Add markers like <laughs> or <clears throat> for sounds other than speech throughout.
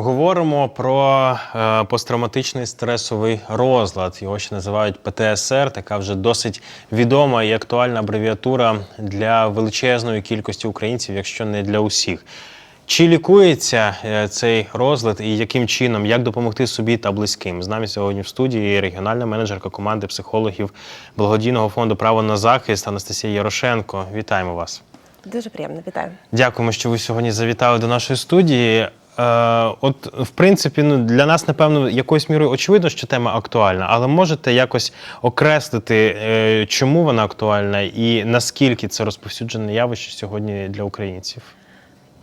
Говоримо про е, посттравматичний стресовий розлад. Його ще називають ПТСР, така вже досить відома і актуальна абревіатура для величезної кількості українців, якщо не для усіх. Чи лікується е, цей розлад і яким чином, як допомогти собі та близьким? З нами сьогодні в студії регіональна менеджерка команди психологів благодійного фонду Право на захист Анастасія Ярошенко. Вітаємо вас. Дуже приємно, вітаю. Дякуємо, що ви сьогодні завітали до нашої студії. Е, от, в принципі, ну для нас, напевно, якоюсь мірою очевидно, що тема актуальна, але можете якось окреслити, е, чому вона актуальна і наскільки це розповсюджене явище сьогодні для українців?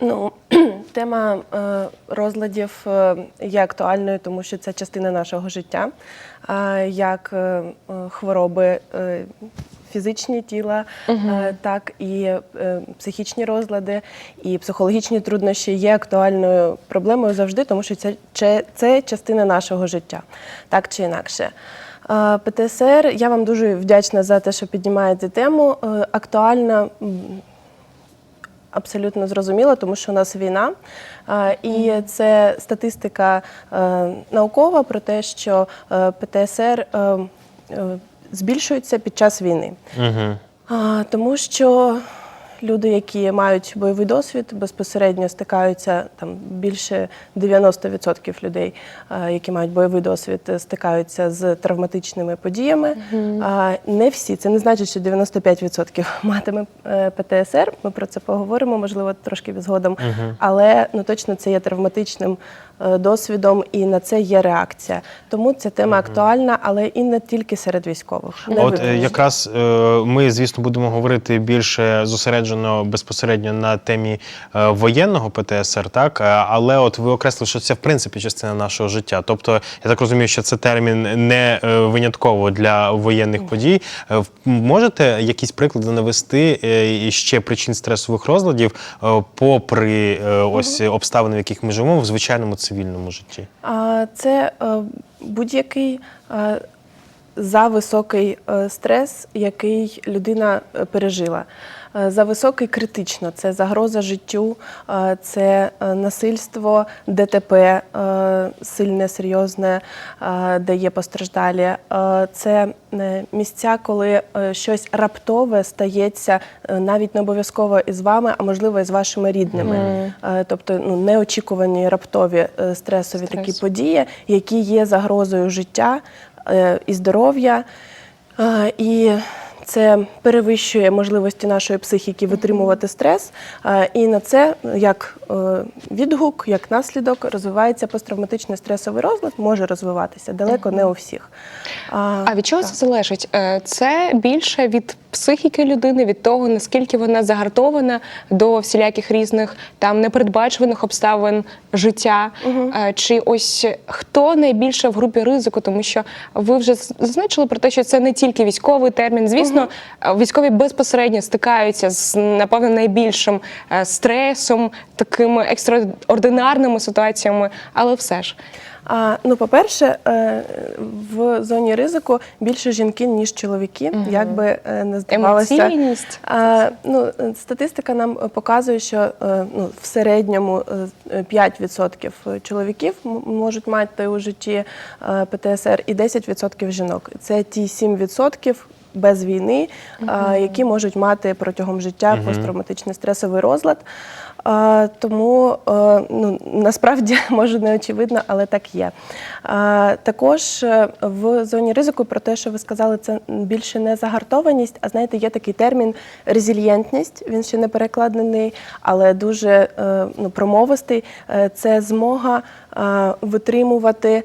Ну, <clears throat> тема е, розладів є актуальною, тому що це частина нашого життя, як хвороби. Фізичні тіла, е, так і е, психічні розлади, і психологічні труднощі є актуальною проблемою завжди, тому що це, це, частина нашого життя, так чи інакше. Е, ПТСР, я вам дуже вдячна за те, що піднімаєте тему. Актуальна абсолютно зрозуміло, тому що у нас війна. І це статистика наукова про те, що ПТСР збільшується під час війни. Угу. А, Тому що люди, які мають бойовий досвід, безпосередньо стикаються там більше 90% людей, а, які мають бойовий досвід, е, стикаються з травматичними подіями. А, Не всі, це не значить, що 95% <laughs> матиме е, ПТСР. Ми про це поговоримо, можливо, трошки згодом. Але ну точно це є травматичним досвідом, і на це є реакція. Тому ця тема актуальна, але і не тільки серед військових. Не От е, виключно. якраз е, ми, звісно, будемо говорити більше зосереджено безпосередньо на темі е, воєнного ПТСР, так Е, але от ви окреслили, що це в принципі частина нашого життя. Тобто, я так розумію, що це термін не е, винятково для воєнних подій. Е, Можете якісь приклади навести е, ще причин стресових розладів, е, попри е, ось обставини, в яких ми живемо в звичайному цивільному житті? Це е, будь-який за зависокий е, стрес, який людина е, пережила. Е, Зависокий критично це загроза життю, е, це е, насильство, ДТП сильне, серйозне, де є постраждалі. Це місця, коли щось раптове стається навіть не обов'язково із вами, а можливо із вашими рідними. Е, Тобто ну, неочікувані раптові стресові такі події, які є загрозою життя і здоров'я. І це перевищує можливості нашої психіки витримувати стрес. І на це як відгук, як наслідок розвивається посттравматичний стресовий розлад, може розвиватися далеко не у всіх. А від чого це залежить? Е, Це більше від психіки людини, від того, наскільки вона загартована до всіляких різних там непередбачуваних обставин життя. Е, Чи ось хто найбільше в групі ризику, тому що ви вже зазначили про те, що це не тільки військовий термін. Звісно, е, військові безпосередньо стикаються з напевно найбільшим е, стресом, такими екстраординарними ситуаціями, але все ж. А, ну, по-перше, е, в зоні ризику більше жінки, ніж чоловіки, як би е, не здавалося. Емоційність. А, ну, статистика нам показує, що е, ну, в середньому е, 5% чоловіків можуть мати у житті ПТСР і 10% жінок. Це ті 7% без війни, е, які можуть мати протягом життя посттравматичний стресовий розлад. Тому е, ну, насправді <laughs> може не очевидно, але так є. Також е, в зоні ризику про те, що ви сказали, це більше не загартованість, а знаєте, є такий термін резильєнтність. Він ще не перекладений, але дуже е, ну, промовистий. Це змога витримувати.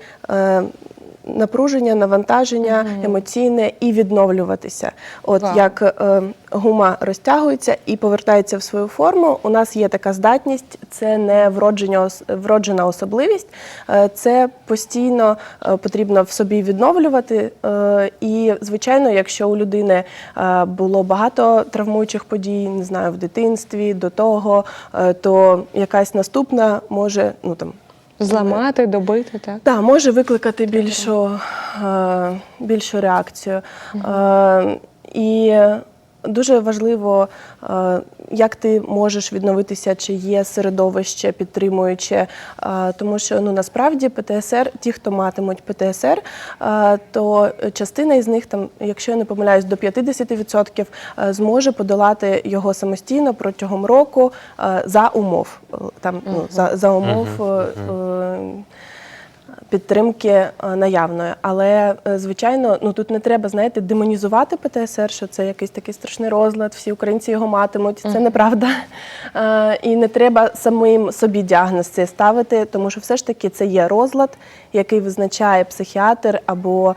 Напруження, навантаження емоційне і відновлюватися. От Вау. як е, гума розтягується і повертається в свою форму. У нас є така здатність, це не вродження, вроджена особливість, е, це постійно е, потрібно в собі відновлювати. Е, І, звичайно, якщо у людини е, було багато травмуючих подій, не знаю, в дитинстві до того, е, то якась наступна може ну там. Зламати, добити, так? Так, може викликати більшу, е, більшу реакцію. Е, і Дуже важливо, е, як ти можеш відновитися, чи є середовище підтримуюче, е, тому що ну насправді ПТСР, ті, хто матимуть ПТСР, е, то частина із них, там, якщо я не помиляюсь, до 50% е, зможе подолати його самостійно протягом року за умов. Там ну за, за умов. е, е, підтримки е, наявної. Але, е, звичайно, ну тут не треба, знаєте, демонізувати ПТСР, що це якийсь такий страшний розлад, всі українці його матимуть. Це неправда. Е, І не треба самим собі діагноз цей ставити, тому що все ж таки це є розлад, який визначає психіатр або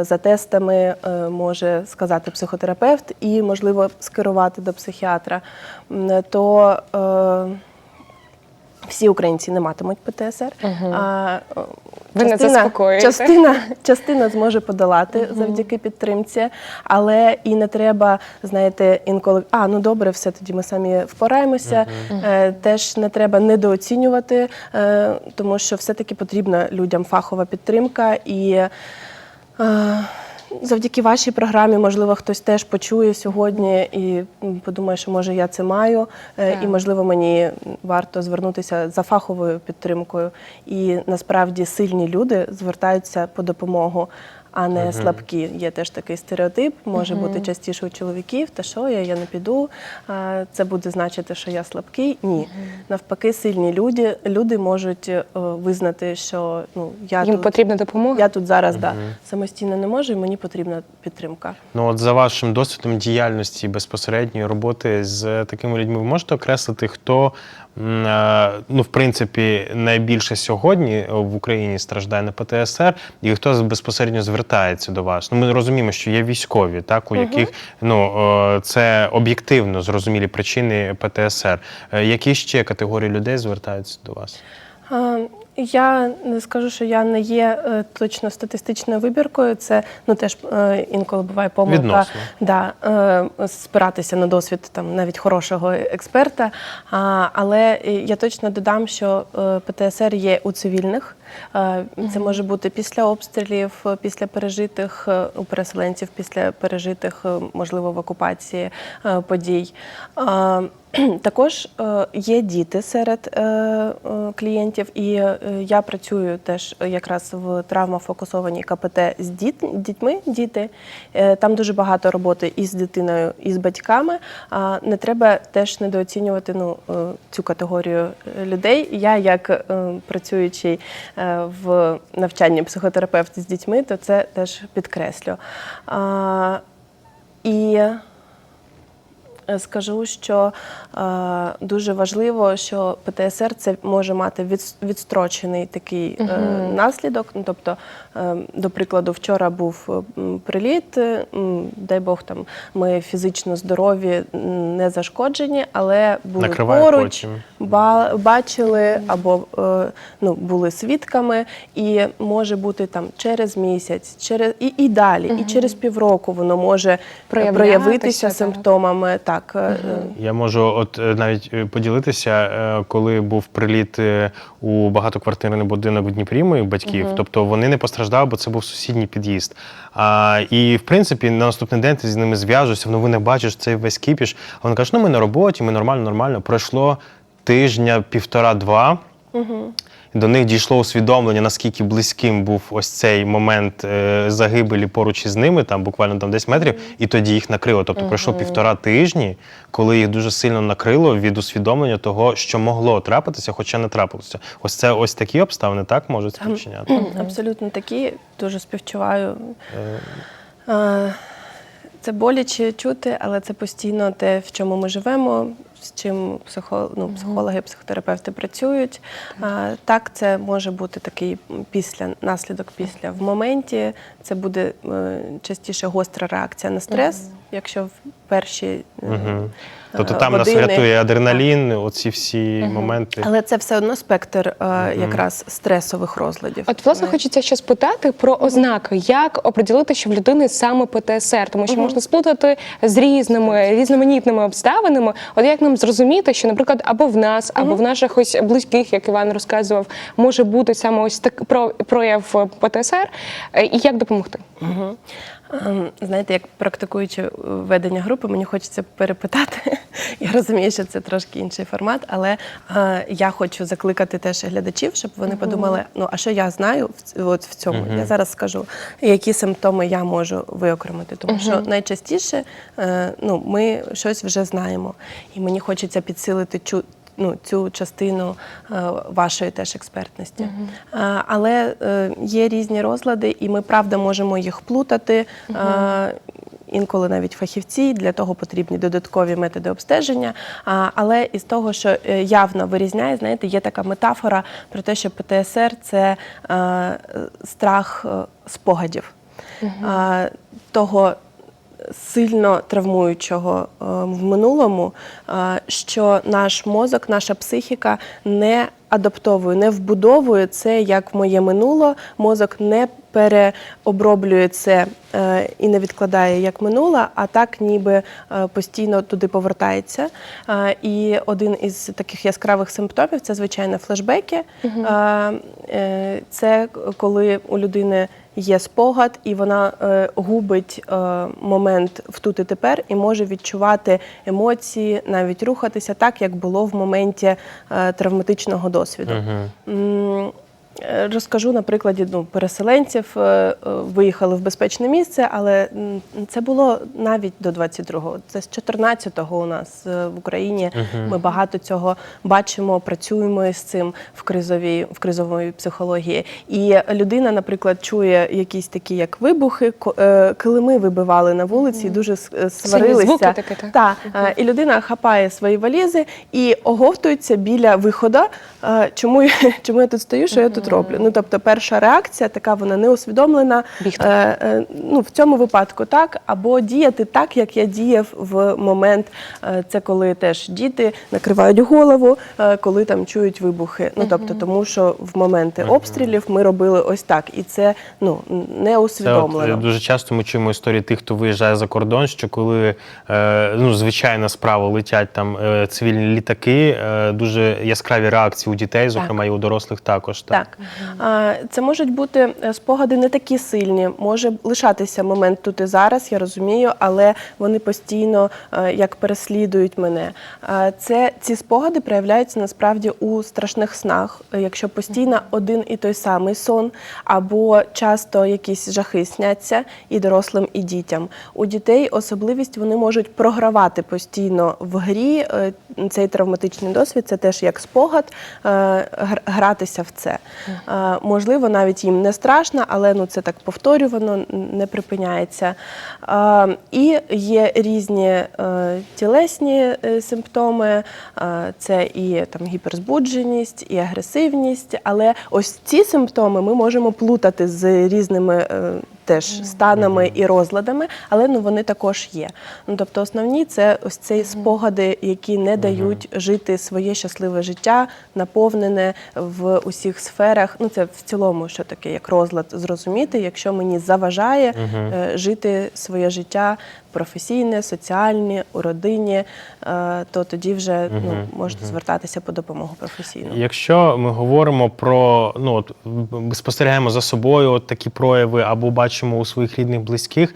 за тестами може сказати психотерапевт і, можливо, скерувати до психіатра. То всі українці не матимуть ПТСР. А, е, Ви не заспокоюєте. частина, частина зможе подолати завдяки підтримці, але і не треба, знаєте, інколи а ну добре, все тоді ми самі впораємося. Е, Теж не треба недооцінювати, е, тому що все-таки потрібна людям фахова підтримка і. е, Завдяки вашій програмі, можливо, хтось теж почує сьогодні і подумає, що може я це маю, е, Так. і можливо мені варто звернутися за фаховою підтримкою. І насправді сильні люди звертаються по допомогу, а не слабкі. Є теж такий стереотип, може бути частіше у чоловіків. Та що я, я не піду. Це буде значити, що я слабкий. Ні, навпаки, сильні люди, люди можуть е, визнати, що ну я Їм тут потрібна допомога. я тут зараз да, самостійно не можу, і мені потрібна підтримка. Ну, от за вашим досвідом діяльності безпосередньої роботи з такими людьми, ви можете окреслити, хто ну, в принципі найбільше сьогодні в Україні страждає на ПТСР, і хто безпосередньо звертається до вас? Ну, ми розуміємо, що є військові, так у яких ну е, це об'єктивно зрозумілі причини ПТСР. Е, Які ще категорії людей звертаються до вас? Я не скажу, що я не є е, точно статистичною вибіркою. Це ну теж е, інколи буває помилка Відносно. да, е, спиратися на досвід там навіть хорошого експерта. А, але я точно додам, що е, ПТСР є у цивільних. Е, Це може бути після обстрілів, е, після пережитих е, у переселенців, після пережитих, можливо, в окупації подій. <clears throat> Також є діти серед клієнтів, і я працюю теж якраз в травмофокусованій КПТ з діт, дітьми. Діти там дуже багато роботи і з дитиною, і з батьками. А не треба теж недооцінювати ну, цю категорію людей. Я, як працюючий в навчанні психотерапевт з дітьми, то це теж підкреслю. І Е, Скажу, що е, дуже важливо, що ПТСР це може мати від, відстрочений такий е, наслідок. Ну, тобто, е, до прикладу, вчора був е, приліт, е, дай Бог, там ми фізично здорові, не зашкоджені, але були Накриває поруч, потім. Ба- бачили або е, ну, були свідками, і може бути там через місяць, через і, і далі, і через півроку воно може проявитися так. симптомами. Так, е, Я можу от е, навіть е, поділитися, е, коли був приліт е, у багатоквартирний будинок в Дніпрі моїх батьків. Тобто вони не постраждали, бо це був сусідній під'їзд. А, і в принципі, на наступний день ти з ними зв'яжешся, в новинах бачиш цей весь кіпіш. А вони кажуть, ну ми на роботі, ми нормально, нормально. Пройшло тижня, півтора-два. До них дійшло усвідомлення, наскільки близьким був ось цей момент е, загибелі поруч із ними, там буквально там 10 метрів, і тоді їх накрило. Тобто пройшло півтора тижні, коли їх дуже сильно накрило від усвідомлення того, що могло трапитися, хоча не трапилося. Ось це ось такі обставини так можуть спричиняти. <clears throat> Абсолютно такі, дуже співчуваю. Е, Це боляче чути, але це постійно те, в чому ми живемо, з чим психо, ну, психологи, психотерапевти працюють. Так, це може бути такий після наслідок після. В моменті це буде е, частіше гостра реакція на стрес, якщо в перші е. Тобто там нас години. рятує адреналін, оці всі моменти. Але це все одно спектр е, якраз стресових розладів. От, власне, хочеться ще спитати про ознаки, як оприділити, що в людини саме ПТСР, тому що можна сплутати з різними різноманітними обставинами. От як нам зрозуміти, що, наприклад, або в нас, або в наших ось близьких, як Іван розказував, може бути саме ось так про- прояв ПТСР, е, і як допомогти? Ем, Знаєте, як практикуючи ведення групи, мені хочеться перепитати. <laughs> Я розумію, що це трошки інший формат, але е, я хочу закликати теж глядачів, щоб вони подумали: ну а що я знаю в, от в цьому? Я зараз скажу, які симптоми я можу виокремити. Тому що найчастіше е, ну, ми щось вже знаємо, і мені хочеться підсилити чу. Ну, цю частину е, вашої теж експертності. Е, але е, є різні розлади, і ми правда можемо їх плутати. Е, інколи навіть фахівці для того потрібні додаткові методи обстеження. Але із того, що явно вирізняє, знаєте, є така метафора про те, що ПТСР це страх спогадів. Е, того сильно травмуючого е, в минулому, е, що наш мозок, наша психіка не адаптовує, не вбудовує це як моє минуло. Мозок не переоброблює це е, і не відкладає як минуле, а так ніби постійно туди повертається. І один із таких яскравих симптомів це звичайно флешбеки. Е, Це коли у людини є спогад, і вона е, губить е, момент в тут і тепер і може відчувати емоції, навіть рухатися так, як було в моменті е, травматичного досвіду. Е, Розкажу на прикладі ну, переселенців, е, е, виїхали в безпечне місце, але це було навіть до 22-го. Це з 14-го у нас е, в Україні. Ми багато цього бачимо, працюємо із цим в кризовій в кризової психології. І людина, наприклад, чує якісь такі, як вибухи, е, килими вибивали на вулиці, і дуже е, сварилися. звуки такі, так? Та, е, і людина хапає свої валізи і оговтується біля виходу. е, Чому, <laughs> чому я тут стою, що я тут роблю? Ну тобто, перша реакція така, вона не усвідомлена. Бігти. Е, е, ну, в цьому випадку так, або діяти так, як я діяв в момент. е, Це коли теж діти накривають голову, е, коли там чують вибухи. Ну тобто, тому що в моменти обстрілів ми робили ось так, і це ну не Це от, е, дуже часто ми чуємо історії тих, хто виїжджає за кордон, що коли е, ну, звичайна справа летять там е, цивільні літаки, е, дуже яскраві реакції у дітей, зокрема і у дорослих також. Так. А, Це можуть бути е, спогади не такі сильні, може лишатися момент тут і зараз, я розумію, але вони постійно е, як переслідують мене. А, Це ці спогади проявляються насправді у страшних снах, Е, якщо постійно один і той самий сон, або часто якісь жахи сняться і дорослим, і дітям. У дітей особливість вони можуть програвати постійно в грі цей травматичний досвід. Це теж як спогад гратися в це. Е, Можливо, навіть їм не страшно, але ну це так повторювано, не припиняється. Е, І є різні е, тілесні симптоми, це і там гіперзбудженість, і агресивність. Але ось ці симптоми ми можемо плутати з різними. Теж станами і розладами, але ну вони також є. Ну тобто, основні це ось ці спогади, які не дають жити своє щасливе життя, наповнене в усіх сферах. Ну це в цілому, що таке як розлад зрозуміти, якщо мені заважає е, жити своє життя професійне, соціальне, у родині, е, то тоді вже ну можете звертатися по допомогу професійну. Якщо ми говоримо про ну от спостерігаємо за собою от такі прояви або бачимо у своїх рідних близьких,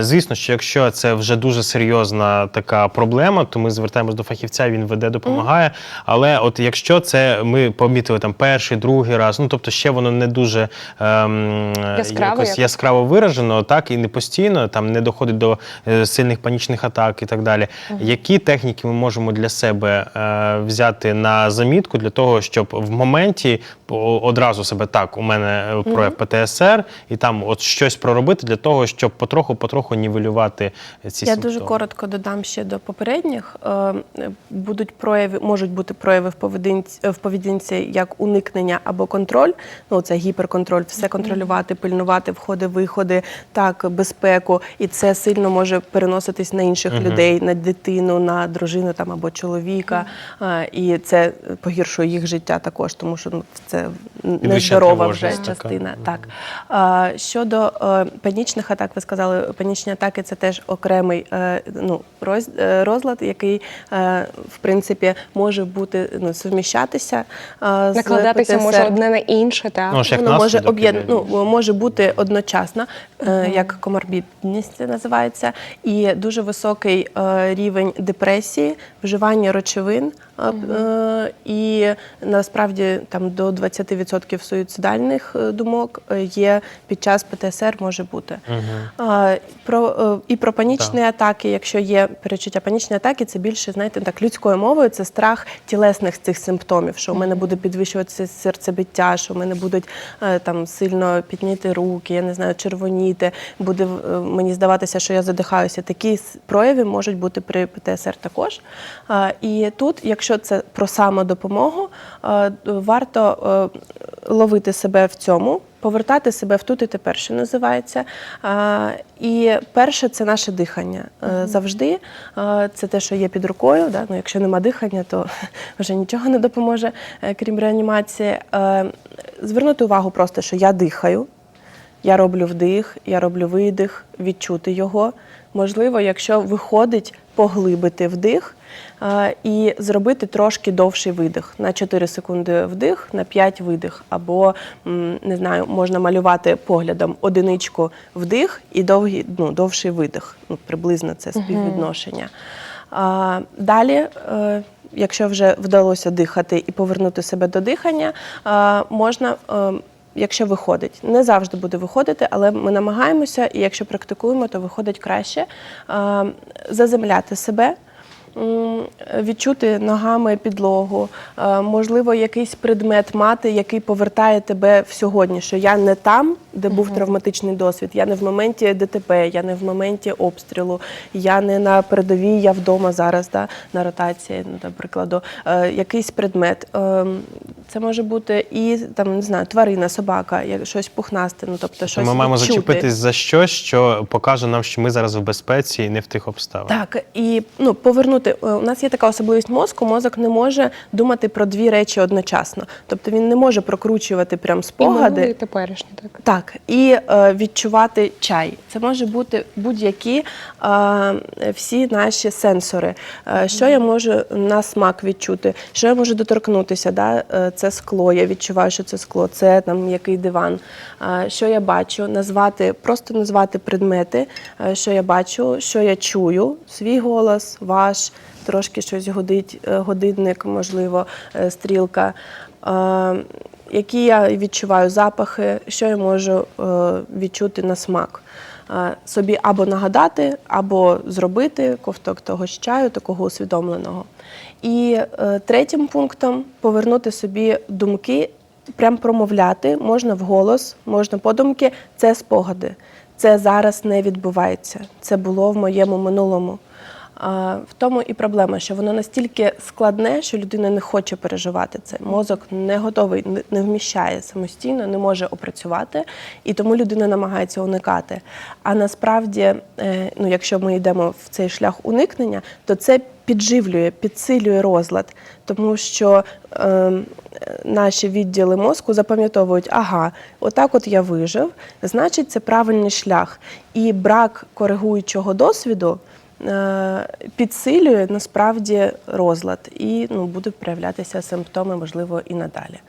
звісно, що якщо це вже дуже серйозна така проблема, то ми звертаємось до фахівця, він веде, допомагає. Але от якщо це ми помітили там перший, другий раз, ну тобто ще воно не дуже ем, Яскраво якось яскраво виражено, так і не постійно, там не доходить до е, сильних панічних атак і так далі. Які техніки ми можемо для себе е, взяти на замітку для того, щоб в моменті одразу себе так, у мене е, прояв ПТСР, і там от щось проробити для того, щоб потроху-потроху нівелювати ці Я симптоми? дуже коротко додам ще до попередніх. Е, Будуть прояви, можуть бути прояви в поведінці, в поведінці як уникнення або контроль. Ну це гіперконтроль, все контролювати, пильнувати входи, виходи, так, безпеку. І це сильно може переноситись на інших людей, на дитину, на дружину там або чоловіка. Е, І це погіршує їх життя також, тому що ну, це нездорова вже частина. Так. Щодо е, панічних атак, ви сказали, панічні атаки це теж окремий е, ну, роз, е, розлад, який е, в принципі може бути ну, суміщатися. е, з Накладатися може одне на інше, так? Ну, як Воно може об'єд... ну, може бути одночасно, е, як коморбідність це називається, і дуже високий е, рівень депресії, вживання речовин. Е, І насправді там до 20% суїцидальних е, думок е, є під час ПТСР може бути. Про і про панічні атаки, якщо є перечуття панічні атаки, це більше знаєте так людською мовою. Це страх тілесних цих симптомів, що у мене буде підвищуватися серцебиття, що у мене будуть там сильно підняти руки, я не знаю, червоніти. Буде мені здаватися, що я задихаюся. Такі прояви можуть бути при ПТСР також. І тут, якщо це про самодопомогу, е, варто е, ловити себе в цьому. Повертати себе в тут і тепер, що називається. І перше це наше дихання. Е, Завжди е, це те, що є під рукою. Да? Ну, якщо нема дихання, то <laughs> вже нічого не допоможе, е, крім реанімації. Е, Звернути увагу просто, що я дихаю, я роблю вдих, я роблю видих, відчути його. Можливо, якщо виходить, поглибити вдих е, і зробити трошки довший видих. На 4 секунди вдих, на 5 видих. Або не знаю, можна малювати поглядом одиничку вдих і довгий, ну, довший видих. Ну, приблизно це співвідношення. А, далі. е, Якщо вже вдалося дихати і повернути себе до дихання, можна е, якщо виходить. Не завжди буде виходити, але ми намагаємося, і якщо практикуємо, то виходить краще. Заземляти себе. Відчути ногами підлогу, е, можливо, якийсь предмет мати, який повертає тебе в сьогодні, що я не там, де був травматичний досвід, я не в моменті ДТП, я не в моменті обстрілу, я не на передовій, я вдома зараз да, на ротації, наприклад, е, якийсь предмет. Це може бути і там не знаю, тварина, собака, як- щось пухнасте. Ну тобто щось Ми маємо відчути. зачепитись за щось, що покаже нам, що ми зараз в безпеці і не в тих обставинах. Так, і ну повернути е, у нас є така особливість мозку. Мозок не може думати про дві речі одночасно. Тобто він не може прокручувати прям спогади. і теперішнє, так. Так, і е, відчувати чай. Це може бути будь-які е, всі наші сенсори. Е, що я можу на смак відчути, що я можу доторкнутися. Да? Е, це скло, я відчуваю, що це скло, це там м'який диван. Що я бачу, назвати, просто назвати предмети, е, що я бачу, що я чую, свій голос, ваш, трошки щось годить, е, годинник, можливо, е, стрілка. Які я відчуваю запахи, що я можу відчути на смак. Е, собі або нагадати, або зробити ковток того чаю, такого усвідомленого. І е, третім пунктом повернути собі думки, прям промовляти, можна вголос, можна подумки. Це спогади. Це зараз не відбувається. Це було в моєму минулому. В тому і проблема, що воно настільки складне, що людина не хоче переживати це. Мозок не готовий, не- вміщає самостійно, не може опрацювати, і тому людина намагається уникати. А насправді, е, ну, якщо ми йдемо в цей шлях уникнення, то це підживлює, підсилює розлад, тому що е, наші відділи мозку запам'ятовують, ага, отак от я вижив, значить, це правильний шлях. І брак коригуючого досвіду підсилює насправді розлад і ну, будуть проявлятися симптоми, можливо, і надалі.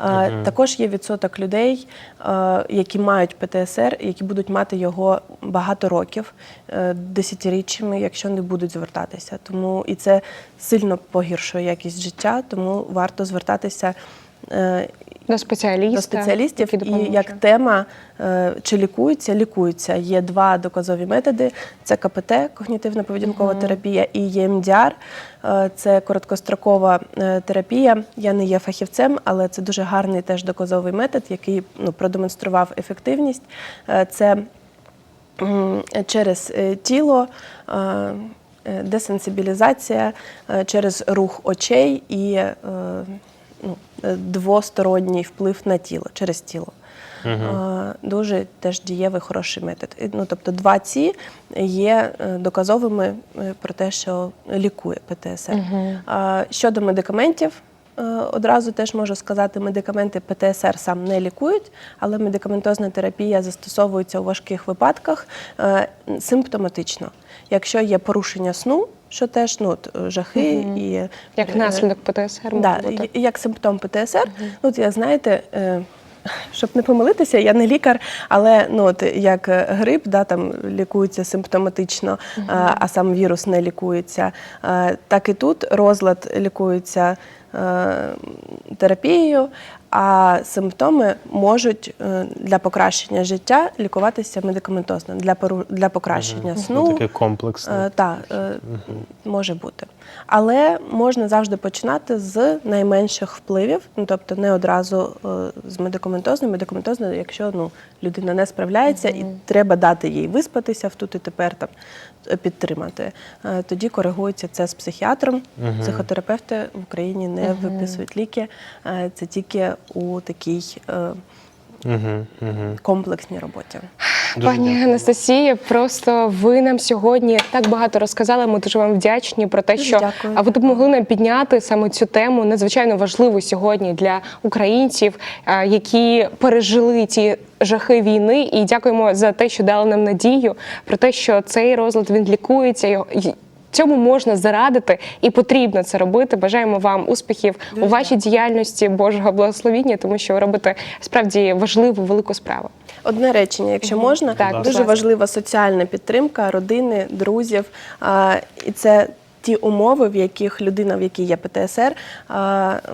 Е, Також є відсоток людей, е, які мають ПТСР, які будуть мати його багато років, е, десятиріччями, якщо не будуть звертатися. Тому і це сильно погіршує якість життя, тому варто звертатися. Е, До спеціаліста. до спеціалістів і як тема е, чи лікується, лікується. Є два доказові методи: це КПТ, когнітивно-поведінкова терапія, і ЄМДР. Е, Це короткострокова е, терапія. Я не є фахівцем, але це дуже гарний теж доказовий метод, який ну, продемонстрував ефективність. Е, Це через е, тіло. е, е, Десенсибілізація е, через рух очей і е, е, двосторонній вплив на тіло через тіло. Е, Дуже теж дієвий хороший метод. Ну, тобто два ці є е, доказовими е, про те, що лікує ПТСР. Е, Щодо медикаментів, е, одразу теж можу сказати, медикаменти ПТСР сам не лікують, але медикаментозна терапія застосовується у важких випадках е, симптоматично. Якщо є порушення сну, що теж ну, от, е, жахи і Як е, наслідок ПТСР Да, бути. як симптом ПТСР. Ну, от я знаєте, е, <laughs> щоб не помилитися, я не лікар, але ну от як е, грип, да, там лікується симптоматично, е, а сам вірус не лікується. Е, Так і тут розлад лікується е, терапією, а симптоми можуть е, для покращення життя лікуватися медикаментозно для пору- для покращення сну. Ну, такий комплексний. Е, Так, е, може бути. Але можна завжди починати з найменших впливів, ну тобто не одразу е, з медикаментозною. Медикаментозно, якщо ну, людина не справляється і треба дати їй виспатися в тут і тепер там підтримати. Е, Тоді коригується це з психіатром. Психотерапевти в Україні не виписують ліки. Е, Це тільки у такій е, Угу, угу. комплексній роботі. Дуже Пані дякую. Анастасія, просто ви нам сьогодні так багато розказали. Ми дуже вам вдячні про те, що дякую. а ви допомогли нам підняти саме цю тему надзвичайно важливу сьогодні для українців, е, які пережили ті жахи війни. І дякуємо за те, що дали нам надію про те, що цей розлад він лікується. Цьому можна зарадити і потрібно це робити. Бажаємо вам успіхів у вашій діяльності, Божого благословіння, тому що ви робите справді важливу велику справу. Одне речення, якщо можна, Так, дуже важлива соціальна підтримка родини, друзів. І це ті умови, в яких людина, в якій є ПТСР,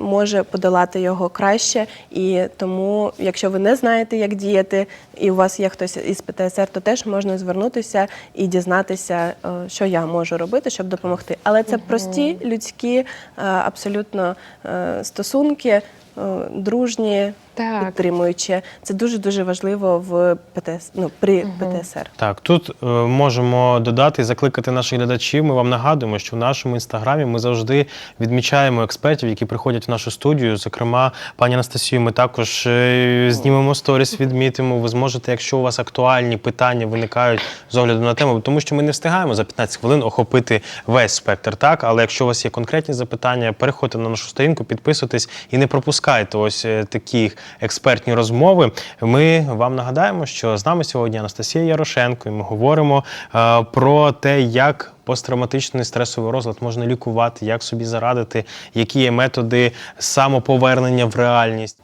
може подолати його краще. І тому, якщо ви не знаєте, як діяти, і у вас є хтось із ПТСР, то теж можна звернутися і дізнатися, е, що я можу робити, щоб допомогти. Але це прості людські е, абсолютно е, стосунки. Дружні, Так. підтримуючи. Це дуже дуже важливо в ПТС, ну, при ПТСР. Так, тут е, можемо додати і закликати наших глядачів. Ми вам нагадуємо, що в нашому інстаграмі ми завжди відмічаємо експертів, які приходять в нашу студію. Зокрема, пані Анастасію, ми також е, знімемо сторіс, відмітимо. Ви зможете, якщо у вас актуальні питання виникають з огляду на тему, тому що ми не встигаємо за 15 хвилин охопити весь спектр. Так, але якщо у вас є конкретні запитання, переходьте на нашу сторінку, підписуйтесь і не пропускайте ось е, такі експертні розмови. Ми вам нагадаємо, що з нами сьогодні Анастасія Ярошенко, і ми говоримо е, про те, як посттравматичний стресовий розлад можна лікувати, як собі зарадити, які є методи самоповернення в реальність.